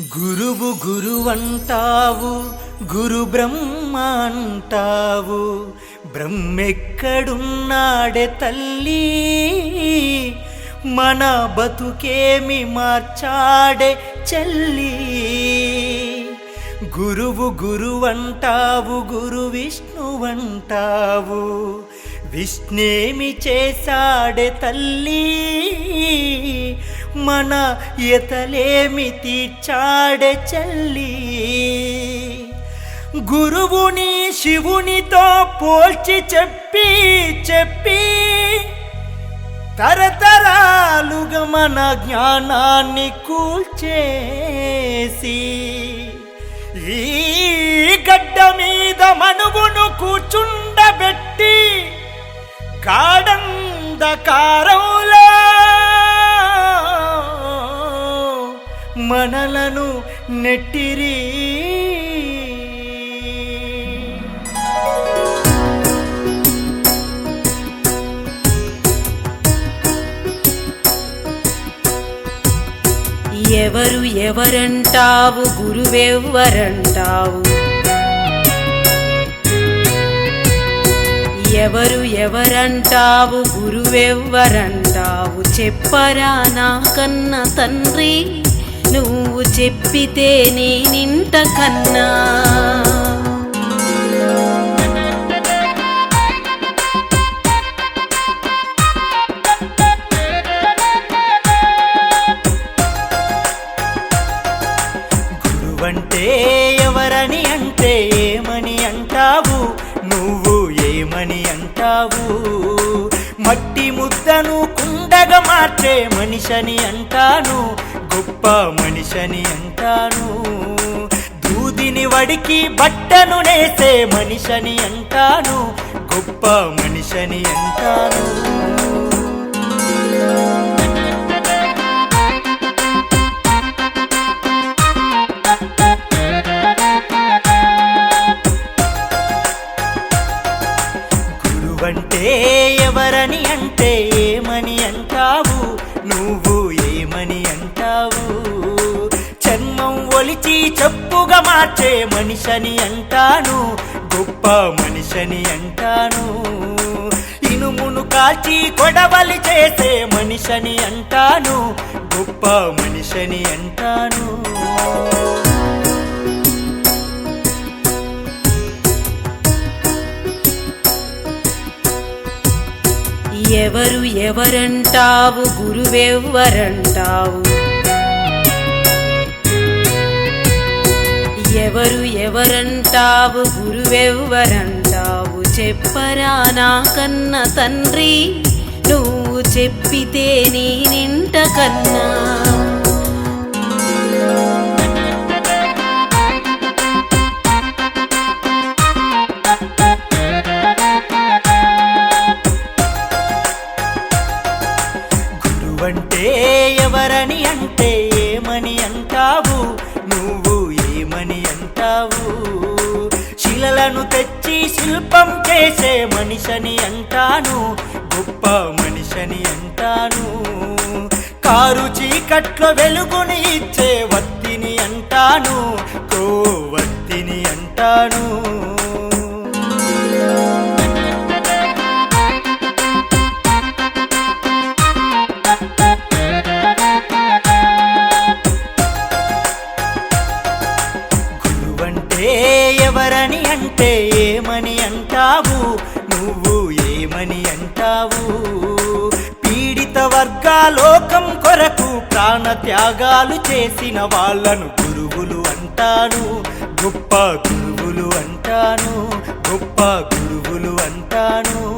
గురువు గురువంటావు గురు బ్రహ్మ అంటావు బ్రహ్మెక్కడున్నాడే తల్లి మన బతుకేమి మార్చాడే చెల్లి. గురువు గురువంటావు గురు విష్ణువంటావు. విష్ణేమి చేశాడే తల్లి మన ఎతలేమి తీర్చాడే చల్లి. గురువుని శివునితో పోల్చి చెప్పి చెప్పి తరతరాలుగా మన జ్ఞానాన్ని కూల్చేసి ఈ గడ్డ మీద మనుగును కూర్చుండబెట్టి గాఢంధకారంలో మనలను నెట్టిరి. ఎవరు ఎవరంటావు? గురువెవ్వరంటావు ఎవరు ఎవరంటావు? గురువెవ్వరంటావు చెప్పరా నాకన్న తండ్రి. నువ్వు చెప్పితే నేనింత కన్నా. గురువంటే ఎవరని అంటే ఏమని అంటావు? నువ్వు ఏమని అంటావు? మట్టి ముద్దను కుండగా మార్చే మనిషని అంటాను. గొప్ప మనిషని అంటాను. దూదిని వడికి బట్టను నేసే మనిషని అంటాను. గొప్ప మనిషని అంటాను. ఎవరని అంటే ఏమని అంటావు? నువ్వు ఏమని అంటావు? జన్మం ఒలిచి చెప్పుగా మార్చే మనిషని అంటాను గొప్ప మనిషని అంటాను. ఇనుమును కాల్చి కొడవలి చేసే మనిషని అంటాను గొప్ప మనిషని అంటాను. ఎవరు ఎవరంటావు? గురువెవ్వరంటావు? ఎవరు ఎవరంటావు? గురువెవ్వరంటావు? చెప్పరా నాకన్న తండ్రి. నువ్వు చెప్పితే నేనింట కన్నా. ఎవరని అంటే ఏమని అంటావు? నువ్వు ఏమని అంటావు? శిలలను తెచ్చి శిల్పం చేసే మనిషని అంటాను గొప్ప మనిషని అంటాను. కారు చీకట్లో వెలుగుని ఇచ్చే వత్తిని అంటాను కోవత్తిని అంటాను. అంటే ఏమని అంటావు? నువ్వు ఏమని అంటావు? పీడిత వర్గాలోకం కొరకు ప్రాణ త్యాగాలు చేసిన వాళ్ళను గురువులు అంటాను. గొప్ప గురువులు అంటాను. గొప్ప గురువులు అంటాను.